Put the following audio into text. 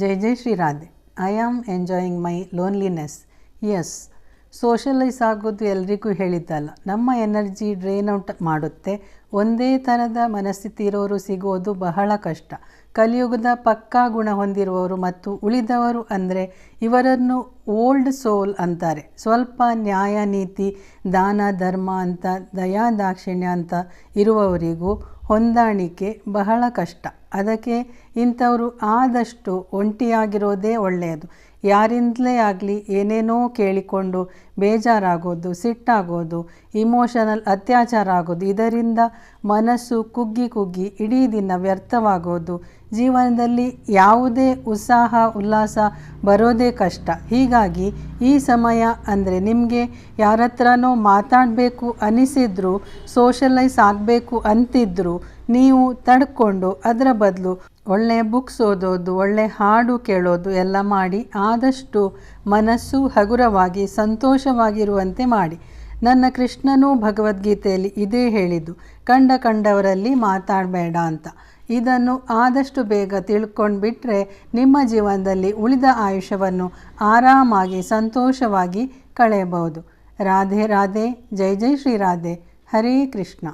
Jai Jai Shri Radhe. I am enjoying my loneliness yes socialise ಆಗೋದು ಎಲ್ರಿಗೂ ಹೇಳಿದ್ದಲ್ಲ. ನಮ್ಮ ಎನರ್ಜಿ ಡ್ರೈನ್ ಔಟ್ ಮಾಡುತ್ತೆ. ಒಂದೇ ಥರದ ಮನಸ್ಥಿತಿ ಇರೋರು ಸಿಗೋದು ಬಹಳ ಕಷ್ಟ. ಕಲಿಯುಗದ ಪಕ್ಕಾ ಗುಣ ಹೊಂದಿರುವವರು ಮತ್ತು ಉಳಿದವರು ಅಂದರೆ ಇವರನ್ನು ಓಲ್ಡ್ ಸೋಲ್ ಅಂತಾರೆ. ಸ್ವಲ್ಪ ನ್ಯಾಯ, ನೀತಿ, ದಾನ, ಧರ್ಮ ಅಂತ, ದಯಾ, ದಾಕ್ಷಿಣ್ಯ ಅಂತ ಇರುವವರಿಗೂ ಹೊಂದಾಣಿಕೆ ಬಹಳ ಕಷ್ಟ. ಅದಕ್ಕೆ ಇಂಥವರು ಆದಷ್ಟು ಒಂಟಿಯಾಗಿರೋದೇ ಒಳ್ಳೆಯದು. ಯಾರಿಂದಲೇ ಆಗಲಿ ಏನೇನೋ ಕೇಳಿಕೊಂಡು ಬೇಜಾರಾಗೋದು, ಸಿಟ್ಟಾಗೋದು ಇಮೋಷನಲ್ ಅತ್ಯಾಚಾರ ಆಗೋದು, ಇದರಿಂದ ಮನಸ್ಸು ಕುಗ್ಗಿ ಕುಗ್ಗಿ ಇಡೀ ದಿನ ವ್ಯರ್ಥವಾಗೋದು, ಜೀವನದಲ್ಲಿ ಯಾವುದೇ ಉತ್ಸಾಹ, ಉಲ್ಲಾಸ ಬರೋದೇ ಕಷ್ಟ. ಹೀಗಾಗಿ ಈ ಸಮಯ ಅಂದರೆ ನಿಮಗೆ ಯಾರತ್ರನೋ ಮಾತಾಡಬೇಕು ಅನಿಸಿದ್ರು ಸೋಷಲೈಸ್ ಆಗಬೇಕು ಅಂತಿದ್ರು, ನೀವು ತಡ್ಕೊಂಡು ಅದರ ಬದಲು ಒಳ್ಳೆಯ ಬುಕ್ಸ್ ಓದೋದು ಒಳ್ಳೆಯ ಹಾಡು ಕೇಳೋದು ಎಲ್ಲ ಮಾಡಿ ಆದಷ್ಟು ಮನಸ್ಸು ಹಗುರವಾಗಿ ಸಂತೋಷವಾಗಿರುವಂತೆ ಮಾಡಿ. ನನ್ನ ಕೃಷ್ಣನೂ ಭಗವದ್ಗೀತೆಯಲ್ಲಿ ಇದೇ ಹೇಳಿದ್ದು, ಕಂಡ ಕಂಡವರಲ್ಲಿ ಮಾತಾಡಬೇಡ ಅಂತ. ಇದನ್ನು ಆದಷ್ಟು ಬೇಗ ತಿಳ್ಕೊಂಡು ಬಿಟ್ಟರೆ ನಿಮ್ಮ ಜೀವನದಲ್ಲಿ ಉಳಿದ ಆಯುಷ್ಯವನ್ನು ಆರಾಮಾಗಿ, ಸಂತೋಷವಾಗಿ ಕಳೆಯಬಹುದು. ರಾಧೆ ರಾಧೆ, ಜೈ ಜೈ ಶ್ರೀ ರಾಧೆ. ಹರೇ ಕೃಷ್ಣ.